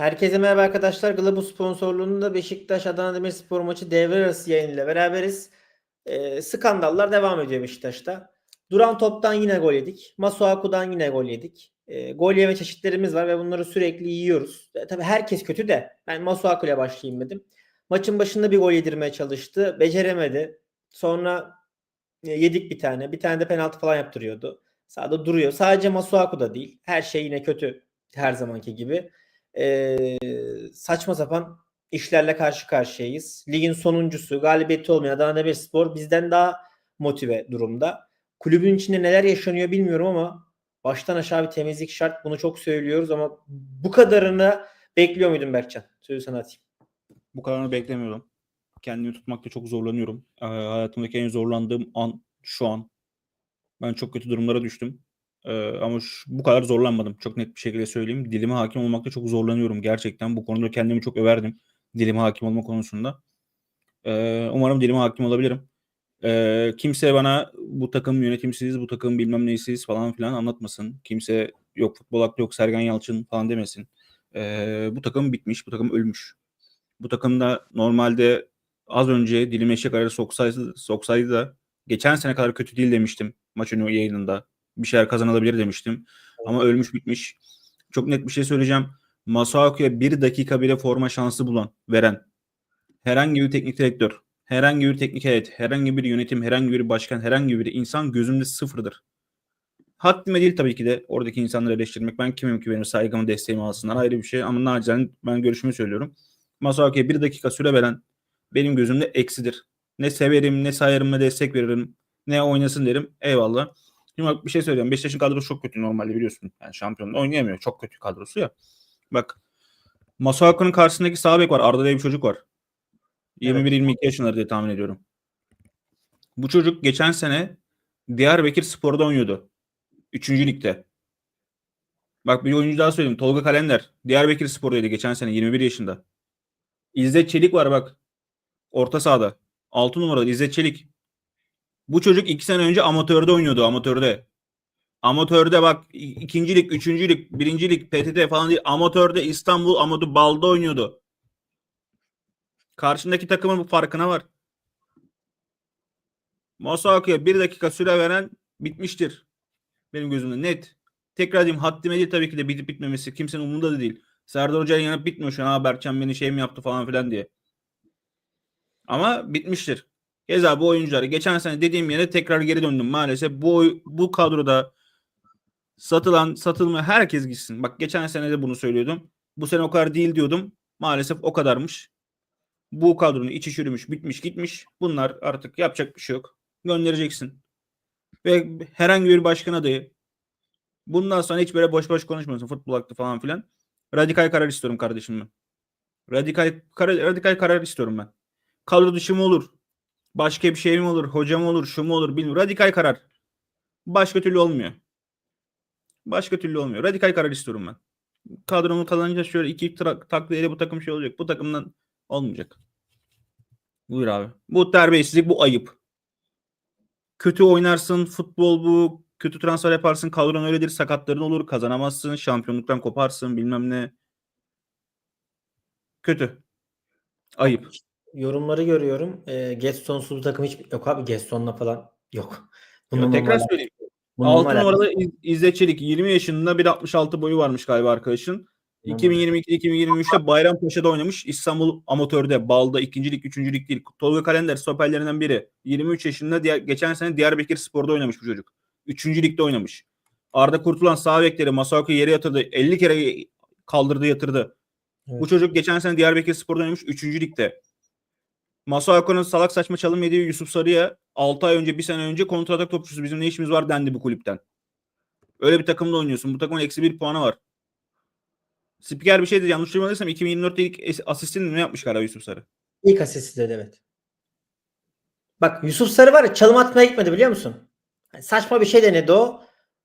Herkese merhaba arkadaşlar. Globus sponsorluğunda Beşiktaş Adana Demirspor maçı devre arası yayınıyla beraberiz. Ee, skandallar devam ediyor Beşiktaş'ta. Duran toptan yine gol yedik. Masuaku'dan yine gol yedik. Ee, gol yeme çeşitlerimiz var ve bunları sürekli yiyoruz. E, tabii herkes kötü de ben Masuaku ile başlayayım dedim. Maçın başında bir gol yedirmeye çalıştı. Beceremedi. Sonra e, yedik bir tane. Bir tane de penaltı falan yaptırıyordu. Sağda duruyor. Sadece Masuaku da değil. Her şey yine kötü her zamanki gibi. Ee, saçma sapan işlerle karşı karşıyayız. Ligin sonuncusu, galibiyeti olmayan Adana Demirspor bizden daha motive durumda. Kulübün içinde neler yaşanıyor bilmiyorum ama baştan aşağı bir temizlik şart. Bunu çok söylüyoruz ama bu kadarını bekliyor muydun Berkcan? Sözü sana atayım. Bu kadarını beklemiyordum. Kendimi tutmakta çok zorlanıyorum. Ee, hayatımdaki en zorlandığım an şu an. Ben çok kötü durumlara düştüm. Ama şu- bu kadar zorlanmadım. Çok net bir şekilde söyleyeyim. Dilime hakim olmakta çok zorlanıyorum gerçekten. Bu konuda kendimi çok överdim. Dilime hakim olma konusunda. Ee, umarım dilime hakim olabilirim. Ee, kimse bana bu takım yönetimsiz, bu takım bilmem neysiz falan filan anlatmasın. Kimse yok futbol aklı yok Sergen Yalçın falan demesin. Ee, bu takım bitmiş, bu takım ölmüş. Bu takımda normalde az önce dilime eşek arası soksaydı, soksaydı da geçen sene kadar kötü değil demiştim maçın yayınında. Bir şeyler kazanılabilir demiştim. Ama ölmüş bitmiş. Çok net bir şey söyleyeceğim. Masuaku'ya bir dakika bile forma şansı bulan, veren herhangi bir teknik direktör, herhangi bir teknik heyet, herhangi bir yönetim, herhangi bir başkan, herhangi bir insan gözümde sıfırdır. Haddime değil tabii ki de oradaki insanları eleştirmek. Ben kimim ki benim saygımı, desteğimi alsınlar ayrı bir şey. Ama nacizane ben görüşümü söylüyorum. Masuaku'ya bir dakika süre veren benim gözümde eksidir. Ne severim, ne sayarım, ne destek veririm, ne oynasın derim. Eyvallah. Şimdi bak bir şey söyleyeceğim. Beşiktaş'ın kadrosu çok kötü normalde biliyorsun. Yani şampiyonluğu oynayamıyor. Çok kötü kadrosu ya. Bak Masuaku'nun karşısındaki sağ bek var. Arda diye bir çocuk var. 21-22 yaşlarında diye tahmin ediyorum. Bu çocuk geçen sene Diyarbakır Spor'da oynuyordu. Üçüncü ligde. Bak bir oyuncu daha söyleyeyim. Tolga Kalender. Diyarbakır Spor'daydı geçen sene 21 yaşında. İzzet Çelik var bak. Orta sahada. 6 numaralı İzzet Çelik. Bu çocuk 2 sene önce amatörde oynuyordu amatörde. Amatörde bak ikinci lig, üçüncü PTT falan değil. Amatörde İstanbul Amatör Bal'da oynuyordu. Karşındaki takımın bu farkına var. Masuaku'ya bir dakika süre veren bitmiştir. Benim gözümde net. Tekrar diyeyim haddime değil tabii ki de bitip bitmemesi. Kimsenin umurunda da değil. Serdar Hoca'ya yanıp bitmiyor şu an. Ha beni şey mi yaptı falan filan diye. Ama bitmiştir. Keza bu oyuncuları geçen sene dediğim yere tekrar geri döndüm. Maalesef bu bu kadroda satılan satılma herkes gitsin. Bak geçen sene de bunu söylüyordum. Bu sene o kadar değil diyordum. Maalesef o kadarmış. Bu kadronun içi çürümüş, bitmiş, gitmiş. Bunlar artık yapacak bir şey yok. Göndereceksin. Ve herhangi bir başkan adayı bundan sonra hiç böyle boş boş konuşmuyorsun. Futbol aklı falan filan. Radikal karar istiyorum kardeşim ben. Radikal, karar, radikal karar istiyorum ben. Kadro dışı mı olur? Başka bir şey mi olur? Hoca mı olur? Şu mu olur? Bilmiyorum. Radikal karar. Başka türlü olmuyor. Başka türlü olmuyor. Radikal karar istiyorum ben. Kadromu kazanınca şöyle iki takviyeyle bu takım şey olacak. Bu takımdan olmayacak. Buyur abi. Bu terbiyesizlik, bu ayıp. Kötü oynarsın, futbol bu. Kötü transfer yaparsın, kadron öyledir. Sakatların olur, kazanamazsın, şampiyonluktan koparsın, bilmem ne. Kötü. Ayıp. Yorumları görüyorum. Ee, Getsonsuz takım hiç yok abi. Getson'la falan yok. Bunun tekrar normal- söyleyeyim. bunun 6 normal- numaralı İz- İzzet Çelik 20 yaşında 1.66 boyu varmış galiba arkadaşın. 2022-2023'te Bayrampaşa'da oynamış. İstanbul Amatör'de, Bal'da, ikinci lig, üçüncü lig değil. Tolga Kalender stoperlerinden biri. 23 yaşında diğer, geçen sene Diyarbakır Spor'da oynamış bu çocuk. Üçüncü ligde oynamış. Arda Kurtulan sağ bekleri Masuaku'yu yere yatırdı. 50 kere kaldırdı yatırdı. Evet. Bu çocuk geçen sene Diyarbakır Spor'da oynamış. Üçüncü ligde. Masuaku'nun salak saçma çalım yediği Yusuf Sarı'ya 6 ay önce, bir sene önce kontratak topçusu bizim ne işimiz var dendi bu kulüpten. Öyle bir takımda oynuyorsun. Bu takımın eksi bir puanı var. Spiker bir şeydi yanlış duymadıysam 2024'te ilk asistini ne yapmış galiba Yusuf Sarı? İlk asist dedi evet. Bak Yusuf Sarı var ya çalım atmaya gitmedi biliyor musun? Yani saçma bir şey denedi o.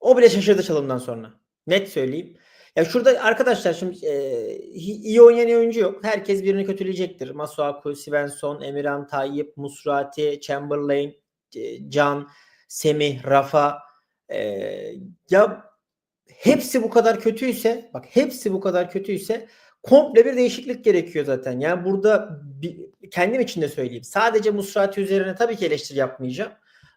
O bile şaşırdı çalımdan sonra. Net söyleyeyim. Ya şurada arkadaşlar şimdi e, iyi oynayan oyuncu yok. Herkes birini kötüleyecektir. Masuaku, Svensson, Emirhan Tayyip, Musrati, Chamberlain, e, Can, Semih, Rafa. E, ya hepsi bu kadar kötüyse bak hepsi bu kadar kötüyse komple bir değişiklik gerekiyor zaten. Yani burada bir, kendim için de söyleyeyim. Sadece Musrati üzerine tabii ki eleştiri yapmayacağım.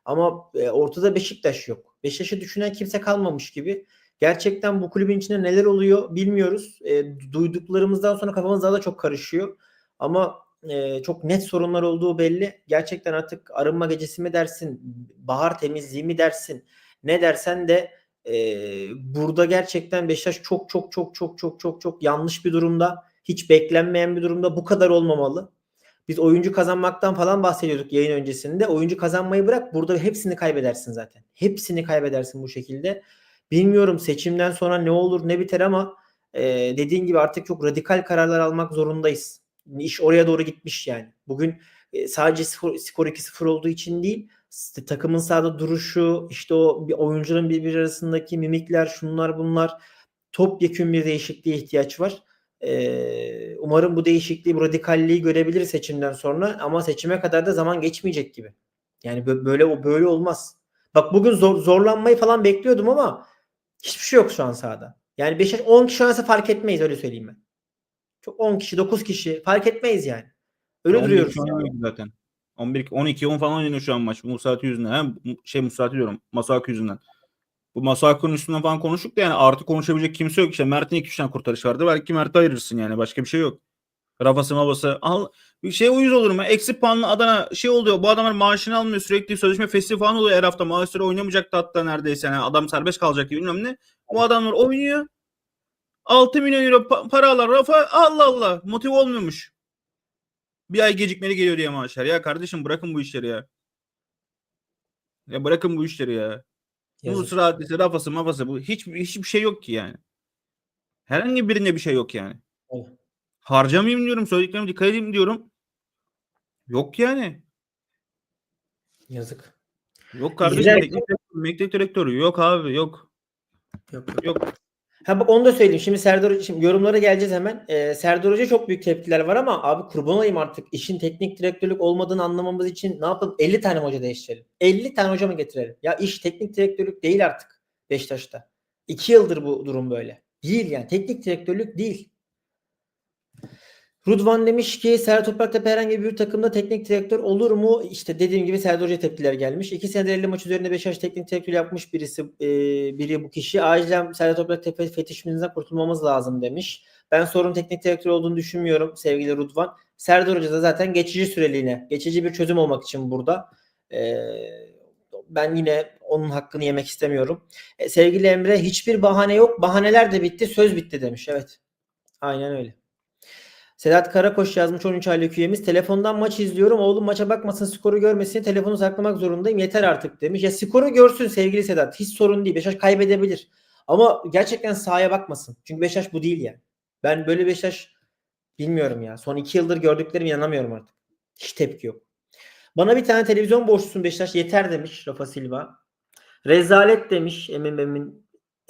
Ama e, ortada Beşiktaş yok. Beşiktaş'ı düşünen kimse kalmamış gibi. Gerçekten bu kulübün içinde neler oluyor bilmiyoruz. E, duyduklarımızdan sonra kafamız daha da çok karışıyor. Ama e, çok net sorunlar olduğu belli. Gerçekten artık arınma gecesi mi dersin, bahar temizliği mi dersin, ne dersen de e, burada gerçekten Beşiktaş çok çok çok çok çok çok çok yanlış bir durumda. Hiç beklenmeyen bir durumda. Bu kadar olmamalı. Biz oyuncu kazanmaktan falan bahsediyorduk yayın öncesinde. Oyuncu kazanmayı bırak burada hepsini kaybedersin zaten. Hepsini kaybedersin bu şekilde. Bilmiyorum seçimden sonra ne olur ne biter ama e, dediğin gibi artık çok radikal kararlar almak zorundayız. İş oraya doğru gitmiş yani. Bugün e, sadece skor, skor 2-0 olduğu için değil takımın sahada duruşu işte o bir oyuncuların birbiri arasındaki mimikler şunlar bunlar topyekün bir değişikliğe ihtiyaç var. Ee, umarım bu değişikliği, bu radikalliği görebiliriz seçimden sonra ama seçime kadar da zaman geçmeyecek gibi. Yani bö- böyle böyle olmaz. Bak bugün zor, zorlanmayı falan bekliyordum ama hiçbir şey yok şu an sahada. Yani Beşiktaş 10 kişi oynasa fark etmeyiz öyle söyleyeyim ben. Çok 10 kişi, 9 kişi fark etmeyiz yani. Öyle 11 duruyoruz. yani. zaten. 11 12 10 falan oynuyor şu an maç. Musati yüzünden. Hem şey Musati diyorum. Masuaku yüzünden. Bu Masuaku'nun üstünden falan konuştuk da yani artık konuşabilecek kimse yok. İşte Mert'in 2 3 tane kurtarış vardı. Belki Mert'i ayırırsın yani. Başka bir şey yok. Rafası mabası. Al, bir şey uyuz olur mu? Eksi puanlı Adana şey oluyor. Bu adamlar maaşını almıyor. Sürekli sözleşme fesli falan oluyor her hafta. Maaşları oynamayacaktı hatta neredeyse. Yani adam serbest kalacak gibi bilmem ne. Bu adamlar oynuyor. 6 milyon euro pa- para alır Rafa. Allah Allah. Motive olmuyormuş. Bir ay gecikmeli geliyor diye maaşlar. Ya kardeşim bırakın bu işleri ya. Ya bırakın bu işleri ya. Bu Yazık. sıra rafası mafası bu hiç hiçbir şey yok ki yani. Herhangi birinde bir şey yok yani. Evet. Harcamayayım diyorum, söylediklerime dikkat edeyim diyorum. Yok yani. Yazık. Yok kardeşim. Teknik direktör, teknik direktörü yok abi yok. Yok, yok. Yok. Ha bak onu da söyleyeyim. Şimdi Serdar Hoca- şimdi yorumlara geleceğiz hemen. Ee, Serdar Hoca çok büyük tepkiler var ama abi kurban olayım artık. İşin teknik direktörlük olmadığını anlamamız için ne yapalım? 50 tane hoca değiştirelim. 50 tane hoca mı getirelim? Ya iş teknik direktörlük değil artık Beşiktaş'ta. 2 yıldır bu durum böyle. Değil yani. Teknik direktörlük değil. Rudvan demiş ki Serdar Topraktepe herhangi bir takımda teknik direktör olur mu? İşte dediğim gibi Serdar Hoca tepkiler gelmiş. 2 senedir 50 maç üzerinde Beşiktaş teknik direktör yapmış birisi e, biri bu kişi. Acilen Serdar Topraktepe fetişimizden kurtulmamız lazım demiş. Ben sorun teknik direktör olduğunu düşünmüyorum sevgili Rudvan. Serdar Hoca da zaten geçici süreliğine, geçici bir çözüm olmak için burada. E, ben yine onun hakkını yemek istemiyorum. E, sevgili Emre hiçbir bahane yok. Bahaneler de bitti, söz bitti demiş. Evet. Aynen öyle. Sedat Karakoş yazmış 13 aylık üyemiz. Telefondan maç izliyorum. Oğlum maça bakmasın, skoru görmesin. Telefonu saklamak zorundayım. Yeter artık demiş. Ya skoru görsün sevgili Sedat. Hiç sorun değil. Beşiktaş kaybedebilir. Ama gerçekten sahaya bakmasın. Çünkü Beşiktaş bu değil yani. Ben böyle Beşiktaş bilmiyorum ya. Son iki yıldır gördüklerim inanamıyorum artık. Hiç tepki yok. Bana bir tane televizyon borçlusun Beşiktaş. Yeter demiş Rafa Silva. Rezalet demiş e,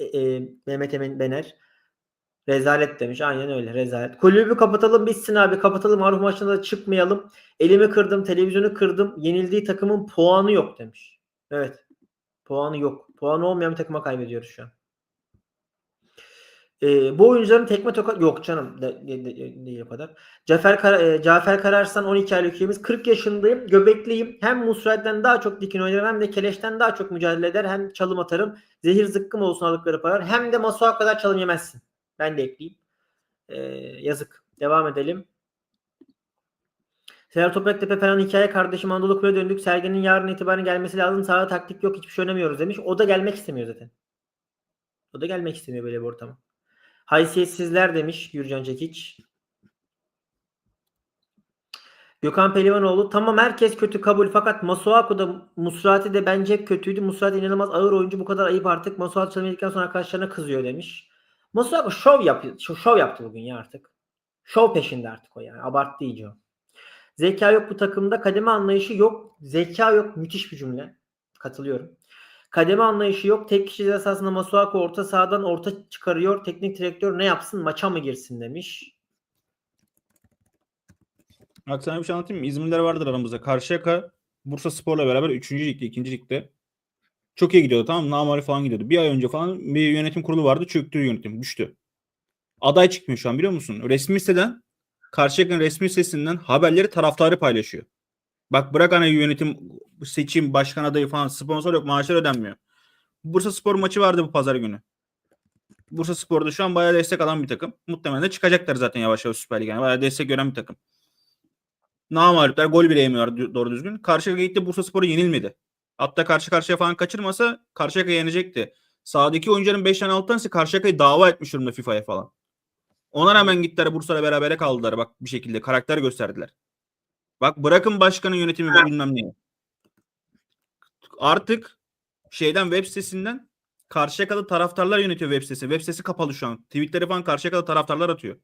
e, Mehmet Emin Bener. Rezalet demiş. Aynen öyle. Rezalet. Kulübü kapatalım bitsin abi. Kapatalım. Arif maçına çıkmayalım. Elimi kırdım. Televizyonu kırdım. Yenildiği takımın puanı yok demiş. Evet. Puanı yok. Puanı olmayan bir takıma kaybediyoruz şu an. Ee, bu oyuncuların tekme tokat yok canım. De, de, de- değil o kadar. Cafer, Kar e, Cafer Kararsan 12 aylık üyemiz. 40 yaşındayım. Göbekliyim. Hem Musra'dan daha çok dikin oynarım hem de Keleş'ten daha çok mücadele eder. Hem çalım atarım. Zehir zıkkım olsun aldıkları paralar. Hem de Masuha kadar çalım yemezsin. Ben de ekleyeyim. Ee, yazık. Devam edelim. Serdar Topraktepe falan hikaye kardeşim Anadolu Kulü'ye döndük. Sergen'in yarın itibaren gelmesi lazım. Sahada taktik yok. Hiçbir şey oynamıyoruz demiş. O da gelmek istemiyor zaten. O da gelmek istemiyor böyle bir ortama. Haysiyetsizler demiş Gürcan Çekiç. Gökhan Pelivanoğlu tamam herkes kötü kabul fakat Masuaku da Musrati de bence kötüydü. Musrati inanılmaz ağır oyuncu bu kadar ayıp artık. Masuaku çalamadıktan sonra arkadaşlarına kızıyor demiş. Masuaku şov yapıyor. Şov, yaptı bugün ya artık. Şov peşinde artık o yani. Abarttı iyice o. Zeka yok bu takımda. Kademe anlayışı yok. Zeka yok. Müthiş bir cümle. Katılıyorum. Kademe anlayışı yok. Tek kişi esasında Masuaku orta sahadan orta çıkarıyor. Teknik direktör ne yapsın? Maça mı girsin demiş. Bak sana bir şey anlatayım mı? İzmirliler vardır aramızda. Karşıyaka Bursa Spor'la beraber 3. ligde, 2. ligde. Çok iyi gidiyordu tamam? Namari falan gidiyordu. Bir ay önce falan bir yönetim kurulu vardı. Çöktü yönetim. Düştü. aday çıkmıyor şu an biliyor musun? Resmi siteden Karşıyaka'nın resmi sitesinden haberleri taraftarı paylaşıyor. Bak bırak hani yönetim, seçim, başkan adayı falan sponsor yok maaşlar ödenmiyor. Bursa Spor maçı vardı bu pazar günü. Bursa Spor'da şu an bayağı destek alan bir takım. Muhtemelen de çıkacaklar zaten yavaş yavaş Süper Lig'e. Yani bayağı destek gören bir takım. Namalipler gol bile yemiyorlar dü- doğru düzgün. Karşıyaka gitti Bursa Spor'a yenilmedi. Hatta karşı karşıya falan kaçırmasa Karşıyaka yenecekti. Sağdaki oyuncuların 5 tane 6 tanesi Karşıyaka'yı dava etmiş durumda FIFA'ya falan. Ona rağmen gittiler Bursa'yla berabere kaldılar bak bir şekilde. Karakter gösterdiler. Bak bırakın başkanın yönetimi ve bilmem neyi. Artık şeyden web sitesinden Karşıyakalı taraftarlar yönetiyor web sitesi. Web sitesi kapalı şu an. Tweetleri falan Karşıyakalı taraftarlar atıyor.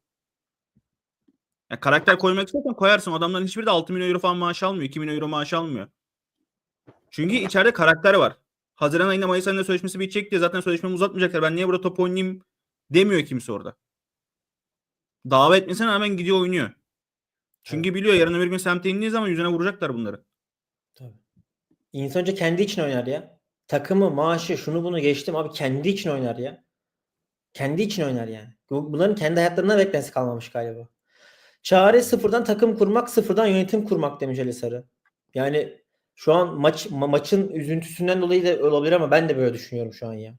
Ya karakter koymak istiyorsan koyarsın. Adamların hiçbiri de 6 milyon euro falan maaş almıyor. 2 milyon euro maaş almıyor. Çünkü içeride karakter var. Haziran ayında Mayıs ayında sözleşmesi bitecek diye zaten sözleşmemi uzatmayacaklar. Ben niye burada top oynayayım demiyor kimse orada. Dava etmesine rağmen gidiyor oynuyor. Çünkü biliyor yarın öbür gün semte indiği zaman yüzüne vuracaklar bunları. Tabii. İnsan önce kendi için oynar ya. Takımı, maaşı, şunu bunu geçtim abi kendi için oynar ya. Kendi için oynar yani. Bu- Bunların kendi hayatlarına beklentisi kalmamış galiba. Çare sıfırdan takım kurmak, sıfırdan yönetim kurmak demiş Ali Sarı. Yani şu an maç ma- maçın üzüntüsünden dolayı da olabilir ama ben de böyle düşünüyorum şu an ya.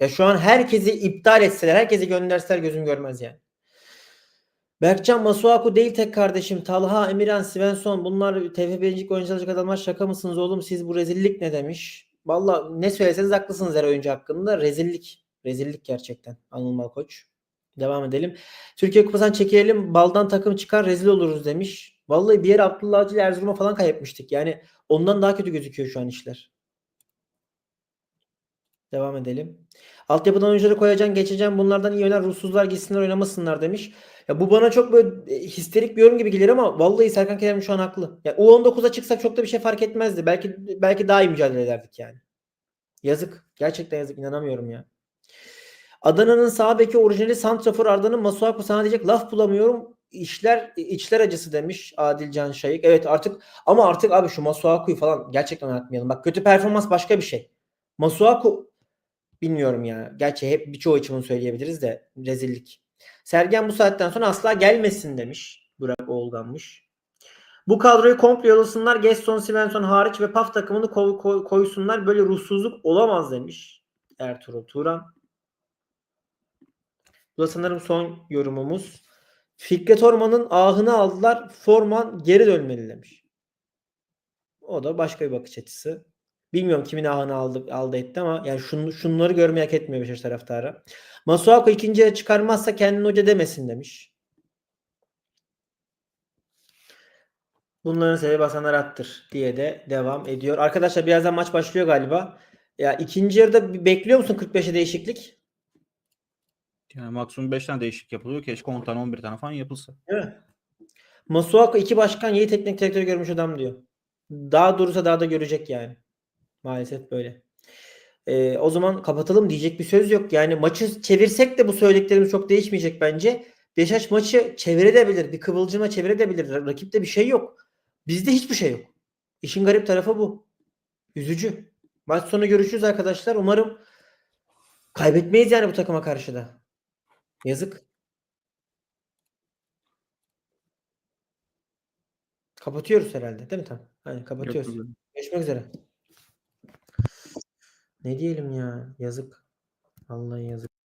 Ya şu an herkesi iptal etseler, herkesi gönderseler gözüm görmez yani. Berkcan Masuaku değil tek kardeşim. Talha, Emirhan, Svensson bunlar TFF'cilik oyuncu alacak adamlar şaka mısınız oğlum siz bu rezillik ne demiş. Valla ne söyleseniz haklısınız her oyuncu hakkında. Rezillik. Rezillik gerçekten. Anıl Malkoç. Devam edelim. Türkiye Kupası'ndan çekilelim. Baldan takım çıkar rezil oluruz demiş. Vallahi bir yere Abdullah Avcı ile Erzurum'a falan kaybetmiştik. Yani ondan daha kötü gözüküyor şu an işler. Devam edelim. Altyapıdan oyuncuları koyacaksın, geçeceksin. Bunlardan iyi oynar. Ruhsuzlar gitsinler oynamasınlar demiş. Ya bu bana çok böyle e, histerik bir yorum gibi gelir ama vallahi Serkan Kerem şu an haklı. Ya U19'a çıksak çok da bir şey fark etmezdi. Belki belki daha iyi mücadele ederdik yani. Yazık. Gerçekten yazık. inanamıyorum ya. Adana'nın sağ beki orijinali Santrafor Arda'nın Masuaku sana diyecek laf bulamıyorum. İşler içler acısı demiş Adil Can Şayık. Evet artık ama artık abi şu Masuaku'yu falan gerçekten oynatmayalım. Bak kötü performans başka bir şey. Masuaku bilmiyorum ya. Gerçi hep birçoğu için bunu söyleyebiliriz de rezillik. Sergen bu saatten sonra asla gelmesin demiş. Burak Oğulganmış. Bu kadroyu komple yolasınlar. Gesson, Svensson hariç ve PAF takımını koy- koy- koysunlar. Böyle ruhsuzluk olamaz demiş. Ertuğrul Turan. Bu da sanırım son yorumumuz. Fikret Orman'ın ahını aldılar. Forman geri dönmeli demiş. O da başka bir bakış açısı. Bilmiyorum kimin ahını aldı, aldı etti ama yani şun, şunları görmeyi hak etmiyor Beşiktaş taraftarı. Masuaku ikinci yarı çıkarmazsa kendini hoca demesin demiş. Bunların sebebi Hasan Arat'tır diye de devam ediyor. Arkadaşlar birazdan maç başlıyor galiba. Ya ikinci yarıda bekliyor musun 45'e değişiklik? Yani maksimum 5 tane değişik yapılıyor. Keşke 10 tane 11 tane falan yapılsa. Mi? Masuaku iki başkan yedi teknik direktör görmüş adam diyor. Daha durursa daha da görecek yani. Maalesef böyle. Ee, o zaman kapatalım diyecek bir söz yok. Yani maçı çevirsek de bu söylediklerimiz çok değişmeyecek bence. Beşiktaş maçı çevirebilir. Bir kıvılcıma çevirebilir. Ra- Rakipte bir şey yok. Bizde hiçbir şey yok. İşin garip tarafı bu. Üzücü. Maç sonu görüşürüz arkadaşlar. Umarım kaybetmeyiz yani bu takıma karşı da. Yazık. Kapatıyoruz herhalde değil mi? Tamam. Aynen kapatıyoruz. Yok, Görüşmek üzere. Ne diyelim ya? Yazık. Vallahi yazık.